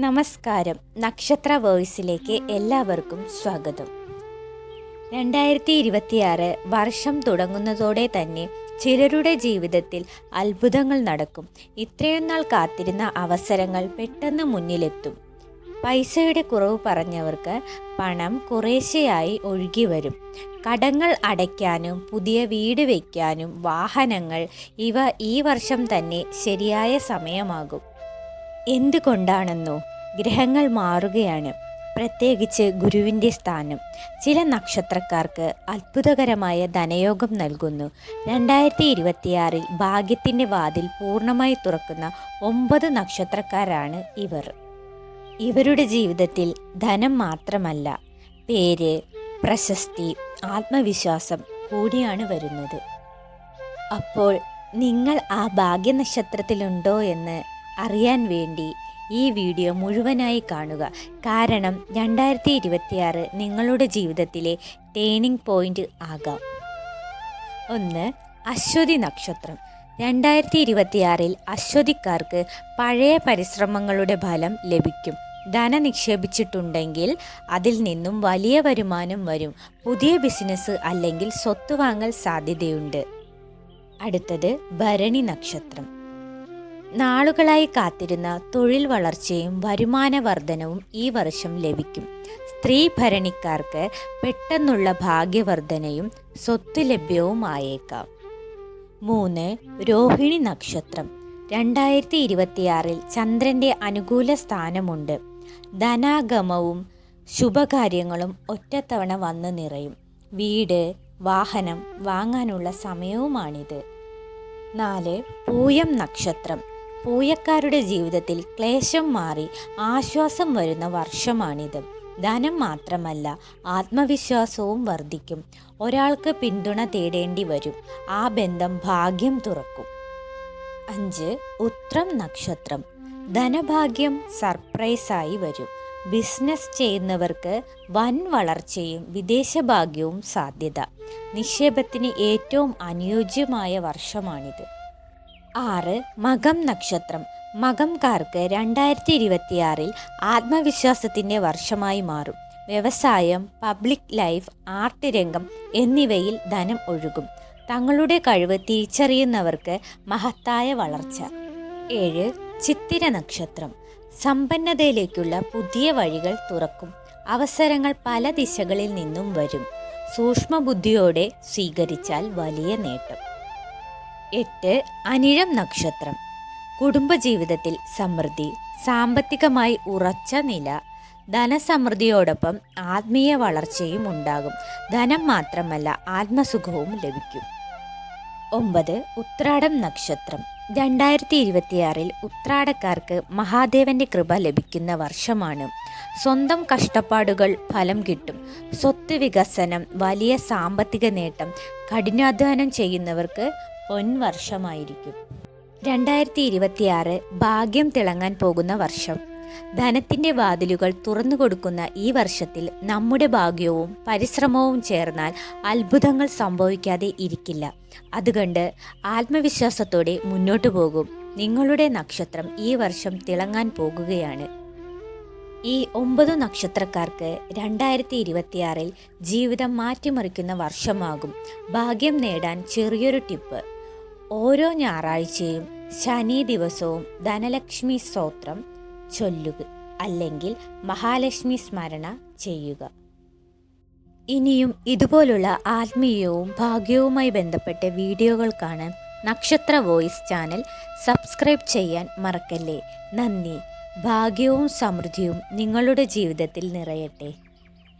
നമസ്കാരം. നക്ഷത്ര വോയിസിലേക്ക് എല്ലാവർക്കും സ്വാഗതം. രണ്ടായിരത്തി ഇരുപത്തിയാറ് വർഷം തുടങ്ങുന്നതോടെ തന്നെ ചിലരുടെ ജീവിതത്തിൽ അത്ഭുതങ്ങൾ നടക്കും. ഇത്രയും നാൾ കാത്തിരുന്ന അവസരങ്ങൾ പെട്ടെന്ന് മുന്നിലെത്തും. പൈസയുടെ കുറവ് പറഞ്ഞവർക്ക് പണം കുറേശ്ശെയായി ഒഴുകി വരും കടങ്ങൾ അടയ്ക്കാനും പുതിയ വീട് വയ്ക്കാനും വാഹനങ്ങൾ ഇവ ഈ വർഷം തന്നെ ശരിയായ സമയമാകും. എന്തുകൊണ്ടാണെന്നോ ഗ്രഹങ്ങൾ മാറുകയാണ് പ്രത്യേകിച്ച് ഗുരുവിന്റെ സ്ഥാനം. ചില നക്ഷത്രക്കാർക്ക് അത്ഭുതകരമായ ധനയോഗം നൽകുന്നു. രണ്ടായിരത്തി ഇരുപത്തിയാറിൽ ഭാഗ്യത്തിന്റെ വാതിൽ പൂർണമായി തുറക്കുന്ന ഒമ്പത് നക്ഷത്രക്കാരാണ് ഇവർ. ഇവരുടെ ജീവിതത്തിൽ ധനം മാത്രമല്ല പേര് പ്രശസ്തി ആത്മവിശ്വാസം കൂടിയാണ് വരുന്നത്. അപ്പോൾ നിങ്ങൾ ആ ഭാഗ്യനക്ഷത്രത്തിലുണ്ടോ എന്ന് അറിയാൻ വേണ്ടി ഈ വീഡിയോ മുഴുവനായി കാണുക. കാരണം രണ്ടായിരത്തി ഇരുപത്തിയാറ് നിങ്ങളുടെ ജീവിതത്തിലെ ടേണിംഗ് പോയിന്റ് ആകാം. ഒന്ന് അശ്വതി നക്ഷത്രം. രണ്ടായിരത്തി ഇരുപത്തിയാറിൽ അശ്വതിക്കാർക്ക് പഴയ പരിശ്രമങ്ങളുടെ ഫലം ലഭിക്കും. ധന നിക്ഷേപിച്ചിട്ടുണ്ടെങ്കിൽ അതിൽ നിന്നും വലിയ വരുമാനം വരും. പുതിയ ബിസിനസ് അല്ലെങ്കിൽ സ്വത്ത് വാങ്ങൽ സാധ്യതയുണ്ട്. അടുത്തത് ഭരണി നക്ഷത്രം. നാളുകളായി കാത്തിരുന്ന തൊഴിൽ വളർച്ചയും വരുമാന വർധനവും ഈ വർഷം ലഭിക്കും. സ്ത്രീ ഭരണിക്കാർക്ക് പെട്ടെന്നുള്ള ഭാഗ്യവർധനയും സ്വത്ത് ലഭ്യവും ആയേക്കാം. മൂന്ന് രോഹിണി നക്ഷത്രം. രണ്ടായിരത്തി ഇരുപത്തിയാറിൽ ചന്ദ്രന്റെ അനുകൂല സ്ഥാനമുണ്ട്. ധനാഗമവും ശുഭകാര്യങ്ങളും ഒറ്റത്തവണ വന്നു നിറയും. വീട് വാഹനം വാങ്ങാനുള്ള സമയവുമാണിത്. നാല് പൂയം നക്ഷത്രം. പൂയക്കാരുടെ ജീവിതത്തിൽ ക്ലേശം മാറി ആശ്വാസം വരുന്ന വർഷമാണിത്. ധനം മാത്രമല്ല ആത്മവിശ്വാസവും വർദ്ധിക്കും. ഒരാൾക്ക് പിന്തുണ തേടേണ്ടി വരും. ആ ബന്ധം ഭാഗ്യം തുറക്കും. അഞ്ച് ഉത്രം നക്ഷത്രം. ധനഭാഗ്യം സർപ്രൈസായി വരും. ബിസിനസ് ചെയ്യുന്നവർക്ക് വൻ വളർച്ചയും വിദേശ ഭാഗ്യവും സാധ്യത. നിക്ഷേപത്തിന് ഏറ്റവും അനുയോജ്യമായ വർഷമാണിത്. ആറ് മകം നക്ഷത്രം. മകംകാർക്ക് രണ്ടായിരത്തി ഇരുപത്തിയാറിൽ ആത്മവിശ്വാസത്തിന്റെ വർഷമായി മാറും. വ്യവസായം പബ്ലിക് ലൈഫ് ആർട്ട് രംഗം എന്നിവയിൽ ധനം ഒഴുകും. തങ്ങളുടെ കഴിവ് തിരിച്ചറിയുന്നവർക്ക് മഹത്തായ വളർച്ച. ഏഴ് ചിത്തിര നക്ഷത്രം. സമ്പന്നതയിലേക്കുള്ള പുതിയ വഴികൾ തുറക്കും. അവസരങ്ങൾ പല ദിശകളിൽ നിന്നും വരും. സൂക്ഷ്മബുദ്ധിയോടെ സ്വീകരിച്ചാൽ വലിയ നേട്ടം. എട്ട് അനിഴം നക്ഷത്രം. കുടുംബജീവിതത്തിൽ സമൃദ്ധി സാമ്പത്തികമായി ഉറച്ച നില ധനസമൃദ്ധിയോടൊപ്പം ആത്മീയ വളർച്ചയും ഉണ്ടാകും. ധനം മാത്രമല്ല ആത്മസുഖവും ലഭിക്കും. ഒമ്പത് ഉത്രാടം നക്ഷത്രം. രണ്ടായിരത്തി ഇരുപത്തിയാറിൽ ഉത്രാടക്കാർക്ക് മഹാദേവന്റെ കൃപ ലഭിക്കുന്ന വർഷമാണ്. സ്വന്തം കഷ്ടപ്പാടുകൾ ഫലം കിട്ടും. സ്വത്ത് വികസനം വലിയ സാമ്പത്തിക നേട്ടം കഠിനാധ്വാനം ചെയ്യുന്നവർക്ക് പൊൻവർഷമായിരിക്കും. രണ്ടായിരത്തി ഇരുപത്തിയാറ് ഭാഗ്യം തിളങ്ങാൻ പോകുന്ന വർഷം. ധനത്തിന്റെ വാതിലുകൾ തുറന്നു കൊടുക്കുന്ന ഈ വർഷത്തിൽ നമ്മുടെ ഭാഗ്യവും പരിശ്രമവും ചേർന്നാൽ അത്ഭുതങ്ങൾ സംഭവിക്കാതെ ഇരിക്കില്ല. അതുകൊണ്ട് ആത്മവിശ്വാസത്തോടെ മുന്നോട്ടു പോകും. നിങ്ങളുടെ നക്ഷത്രം ഈ വർഷം തിളങ്ങാൻ പോകുകയാണ്. ഈ ഒമ്പത് നക്ഷത്രക്കാർക്ക് രണ്ടായിരത്തി ഇരുപത്തിയാറിൽ ജീവിതം മാറ്റിമറിക്കുന്ന വർഷമാകും. ഭാഗ്യം നേടാൻ ചെറിയൊരു ടിപ്പ്. ഓരോ ഞായറാഴ്ചയും ശനി ദിവസവും ധനലക്ഷ്മി സ്തോത്രം ചൊല്ലുക അല്ലെങ്കിൽ മഹാലക്ഷ്മി സ്മരണ ചെയ്യുക. ഇനിയും ഇതുപോലുള്ള ആത്മീയവും ഭാഗ്യവുമായി ബന്ധപ്പെട്ട വീഡിയോകൾ കാണാൻ നക്ഷത്ര വോയിസ് ചാനൽ സബ്സ്ക്രൈബ് ചെയ്യാൻ മറക്കല്ലേ. നന്ദി. ഭാഗ്യവും സമൃദ്ധിയും നിങ്ങളുടെ ജീവിതത്തിൽ നിറയട്ടെ.